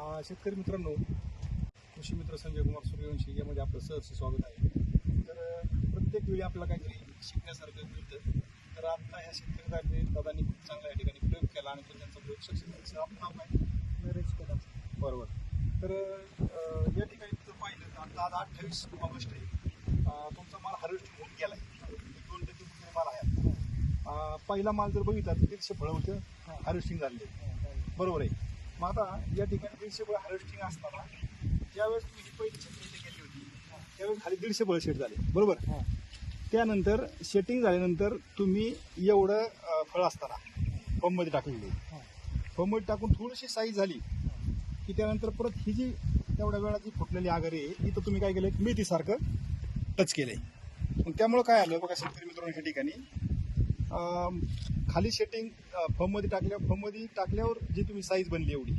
शेतकरी मित्रांनो कृषी मित्र संजय कुमार सूर्यवंशी यामध्ये आपलं सहर्ष स्वागत आहे. तर प्रत्येक वेळी आपल्याला काहीतरी शिकण्यासारखं मिळतं. तर आता ह्या शेतकरी दादांनी दादांनी खूप चांगला या ठिकाणी प्रयोग केला आणि तो त्यांचा प्रयोग सक्सेस आपलं नाव कदम बरोबर. तर या ठिकाणी जर पाहिलं तर आता आज अठ्ठावीस ऑगस्ट आहे. तुमचा माल हार्वेस्टिंग होऊन गेला आहे दोन टक्के माल आहे. पहिला माल जर बघितला तर दीडशे फळं होतं. हार्वेस्टिंग झाले. बरोबर आहे. मग आता या ठिकाणी दीडशे फळं हार्वेस्टिंग असताना ज्यावेळेस तुम्ही ही पहिली शेटिंग केली होती त्यावेळेस खाली दीडशे फळं शेट झाले. बरोबर? त्यानंतर शेटिंग झाल्यानंतर तुम्ही एवढं फळ असताना पंपमध्ये टाकलेली पंपमध्ये टाकून थोडीशी साईज झाली की त्यानंतर परत ही जी तेवढ्या वेळा जी फुटलेली आगर आहे इथं तुम्ही काय केलं मेथीसारखं टच केलंय. मग त्यामुळं काय आलं? बघा शेतकरी मित्रांनो या ठिकाणी खाली शेटिंग फममध्ये टाकल्या फममध्ये टाकल्यावर जी तुम्ही साईज बनली एवढी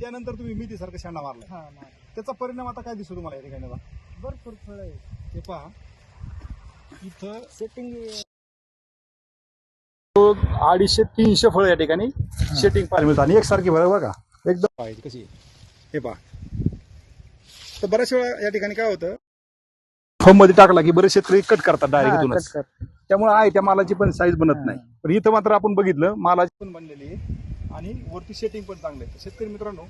त्यानंतर तुम्ही मेथीसारखं शेंडा मारला. मार त्याचा परिणाम आता काय दिसतो तुम्हाला या ठिकाणी? भरपूर फळ आहे हे पहा. इथं सेटिंग अडीचशे तीनशे फळं या ठिकाणी शेटिंग पाहायला मिळतात. आणि एकसारखी फळं बघा. एकदम पाहिजे कशी. हे पहा. तर बऱ्याच वेळा या ठिकाणी काय होतं? फॉर्ममध्ये टाकला की बरेच शेतकरी कट करतात डायरेक्ट त्यामुळे आहे त्या मालाची पण साईज बनत नाही. पण इथं मात्र आपण बघितलं मालाची पण बनलेली आहे. आणि वरती सेटिंग पण चांगलं आहे. शेतकरी मित्रांनो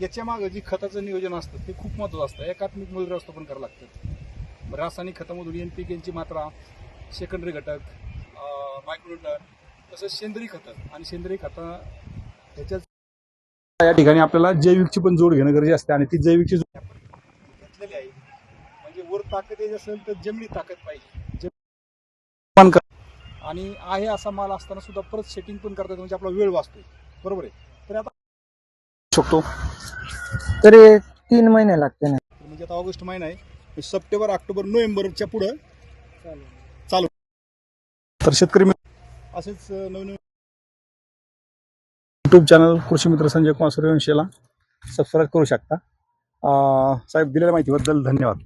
याच्या मागं जी खताचं नियोजन असतं ते खूप महत्वाचं असतं. एकात्मिक मूल्य पण करावं लागतं. रासायनिक खतामधून एन पी केची मात्रा सेकंडरी घटक मायक्रोन्यूटन तसंच सेंद्रिय खतं. आणि सेंद्रिय खतं ह्याच्यात या ठिकाणी आपल्याला जैविकची पण जोड घेणं गरजेचं असते. आणि ती जैविकची जोड आपण घेतलेली आहे. म्हणजे वर ताकद यायची असेल तर जमिनी ताकद पाहिजे. कर- आणि आहे असा माल असताना सुद्धा परत सेटिंग पण करतात म्हणजे आपला वेळ वाचतोय. बरोबर आहे? तर आता शकतो. तरी तीन महिने लागते ना. म्हणजे आता ऑगस्ट महिना आहे. सप्टेंबर ऑक्टोबर नोव्हेंबरच्या पुढं चालेल तर शेतकरी मित्र असेच नवीन युट्यूब चॅनल कृषी मित्र संजय कुमार सूर्यवंशीला सबस्क्राईब करू शकता. साहेब दिलेल्या माहितीबद्दल धन्यवाद.